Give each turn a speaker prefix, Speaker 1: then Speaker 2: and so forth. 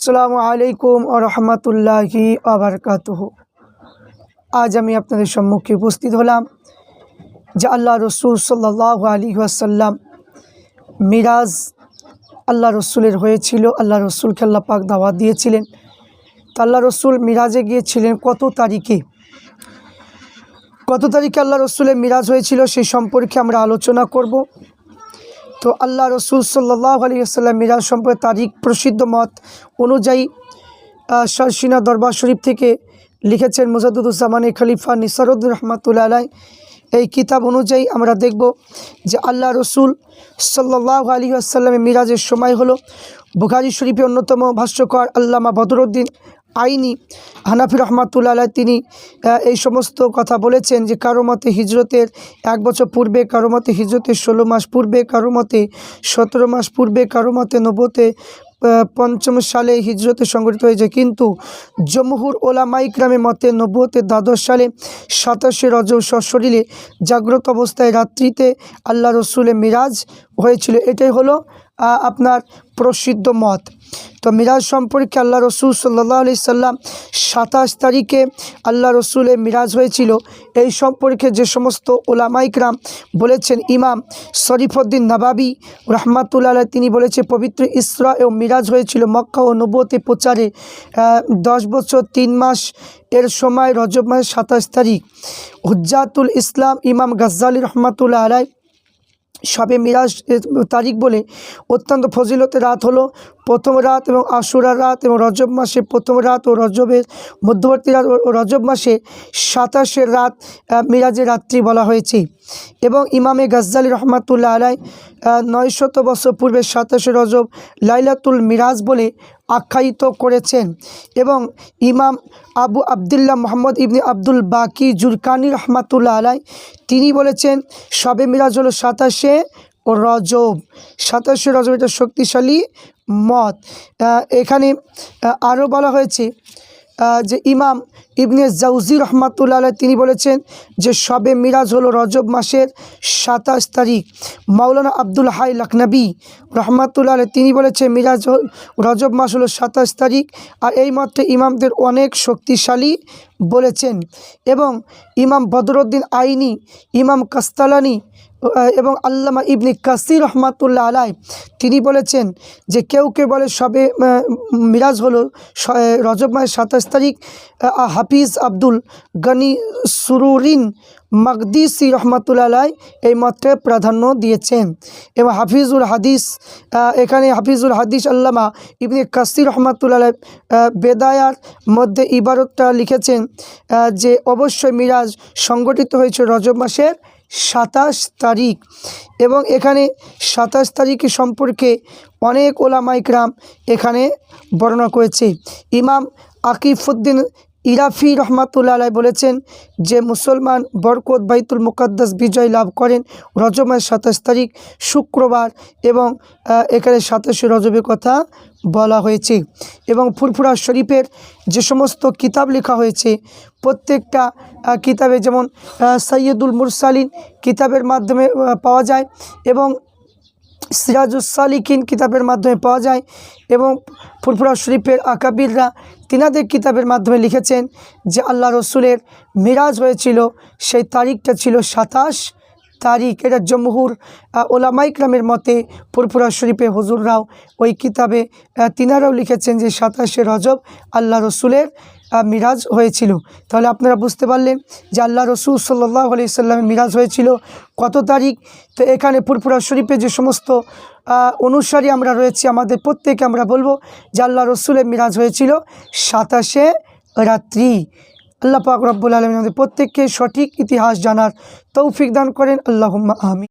Speaker 1: আসসালামু আলাইকুম ও রহমতুল্লাহি আবরকাতুহ আজ আমি আপনাদের সম্মুখে উপস্থিত হলাম যে আল্লাহ রসুল সাল্লাহ আলী আসাল্লাম মিরাজ আল্লাহ রসুলের হয়েছিল, আল্লাহ রসুলকে আল্লাহ পাক দাওয়াত দিয়েছিলেন। তো আল্লাহ রসুল মিরাজে গিয়েছিলেন কত তারিখে? কত তারিখে আল্লাহ রসুলের মিরাজ হয়েছিল সেই সম্পর্কে আমরা আলোচনা করব। তো আল্লাহ রসুল সাল্লাহ আলী আসাল্লাম মিরাজ সম্পর্কে তারিখ প্রসিদ্ধ মত অনুযায়ী আহ, সরসিনা দরবার শরীফ থেকে লিখেছেন মুজাদুদ্দুজ্জামানি খলিফা নিসারুদ্দিন রহমাতুল্লা আলাই এই কিতাব অনুযায়ী আমরা দেখব যে আল্লাহ রসুল সাল্লাহ আলী আসাল্লামের মিরাজের সময় হলো বুখারি শরীফের অন্যতম ভাষ্যকর আল্লামা বদরুদ্দিন আইনি হানাফি রহমাতুল্লা আলাই তিনি এই সমস্ত কথা বলেছেন যে কারও মতে হিজরতের এক বছর পূর্বে, কারও মতে হিজরতের ষোলো মাস পূর্বে, কারও মতে সতেরো মাস পূর্বে, কারও মতে নব্বতে পঞ্চম সালে হিজরতে সংগঠিত হয়েছে। কিন্তু জমহুর ওলামা ইকরামের মতে নব্বতে দ্বাদশ সালে সাতাশে রজব সশরীরে জাগ্রত অবস্থায় রাত্রিতে আল্লাহ রসুলের মিরাজ হয়েছিল। এটাই হলো আপনার প্রসিদ্ধ মত। তো মিরাজ সম্পর্কে আল্লাহ রসুল সাল্লাহ আলি সাল্লাম সাতাশ তারিখে আল্লাহ রসুলের মিরাজ হয়েছিল। এই সম্পর্কে যে সমস্ত ওলামাইকরাম বলেছেন, ইমাম শরীফুদ্দিন নবাবি রহমাতুল্লাহ তিনি বলেছে, পবিত্র ইসরা ও মিরাজ হয়েছিল মক্কা ও নব্বতে প্রচারে দশ বছর তিন মাস এর সময় রজব মাসের সাতাশ তারিখ। হুজ্জাতুল ইসলাম ইমাম গাজ্জালি রহমাতুল্লাহ আলাই মিরাজ তারিখ বলে অত্যন্ত ফজিলতের রাত হলো। প্রথম রাত এবং আশুরার রাত এবং রজব মাসে প্রথম রাত ও রজবের মধ্যবর্তী রাত ও রজব মাসে সাতাশের রাত মিরাজের রাত্রি বলা হয়েছে। এবং ইমামে গাজ্জালি রহমাতুল্লাহ আলাই নয় শত বছর পূর্বে সাতাশে রজব লাইলাতুল মিরাজ বলে আখ্যায়িত করেছেন। এবং ইমাম আবু আবদুল্লাহ মোহাম্মদ ইবনি আব্দুল বাকি জুরকানি রহমাতুল্লাহ আলাই তিনি বলেছেন, সবে মিরাজ হলো সাতাশে রজব। সাতাশে রজব এটা শক্তিশালী মত। এখানে আরও বলা হয়েছে যে ইমাম ইবনে জাউজি রহমাতুল্লাহ তিনি বলেছেন যে সবে মিরাজ হলো রজব মাসের সাতাশ তারিখ। মাওলানা আব্দুল হাই লখনবী রহমাতুল্লাহ আলাই তিনি বলেছেন মিরাজ রজব মাস হলো সাতাশ তারিখ, আর এই মাত্র ইমামদের অনেক শক্তিশালী বলেছেন এবং ইমাম বদরুদ্দিন আইনি, ইমাম কাস্তালানি এবং আল্লামা ইবনি কাসির রহমাতুল্লাহ আলাই তিনি বলেছেন যে কেউ কেউ বলে সবে মিরাজ হলো রজব মাসের সাতাশ তারিখ হাফিজ আব্দুল গনি সুরুরিন মাকদিসি রহমাতুল্লাহ এই মতকে প্রাধান্য দিয়েছেন। এবং হাফিজুল হাদিস এখানে হাফিজুল হাদিস আল্লামা ইবনে কাসির রহমাতুল্লাহ বেদায়ার মধ্যে ইবারতটা লিখেছেন যে অবশ্যই মিরাজ সংগঠিত হয়েছে রজব মাসের সাতাশ তারিখ। এবং এখানে সাতাশ তারিখ সম্পর্কে অনেক ওলামাইকরাম এখানে বর্ণনা করেছে। ইমাম আকিফুদ্দিন ইরাফি রহমাতুল্লাহ আলাই বলেছেন যে মুসলমান বরকত বাইতুল মুকাদ্দাস বিজয় লাভ করেন রজমের সাতাশ তারিখ, শুক্রবার এবং এখানে সাতাশে রজবের কথা বলা হয়েছে এবং ফুরফুরা শরীফের যে সমস্ত কিতাব লেখা হয়েছে, প্রত্যেকটা কিতাবে যেমন সৈয়দুল মুরসালিন কিতাবের মাধ্যমে পাওয়া যায় এবং সিরাজুসালিকিন কিতাবের মাধ্যমে পাওয়া যায় এবং ফুরফুরা শরীফের আকাবিররা তিনাদের কিতাবের মাধ্যমে লিখেছেন যে আল্লাহ রসুলের মিরাজ হয়েছিল, সেই তারিখটা ছিল সাতাশ তারিখ, এটা জমহুর ওলামাইকরামের মতে ফুরফুরা শরীফে হুজুররাও ওই কিতাবে তিনারাও লিখেছেন যে সাতাশে রজব আল্লাহ রসুলের মিরাজ হয়েছিল। তাহলে আপনারা বুঝতে পারলেন যে আল্লাহ রসুল সাল্লাহ আলি সাল্লামের মিরাজ হয়েছিল কত তারিখ। তো এখানে ফুরফুরা শরীফে যে সমস্ত অনুসারী আমরা রয়েছি, আমাদের প্রত্যেকে আমরা বলব যে আল্লাহ রসুলের মিরাজ হয়েছিল সাতাশে রাত্রি। আল্লাহ পাক রব্বুল আলমিন আমাদের প্রত্যেককে সঠিক ইতিহাস জানার তৌফিক দান করেন। আল্লাহ আমি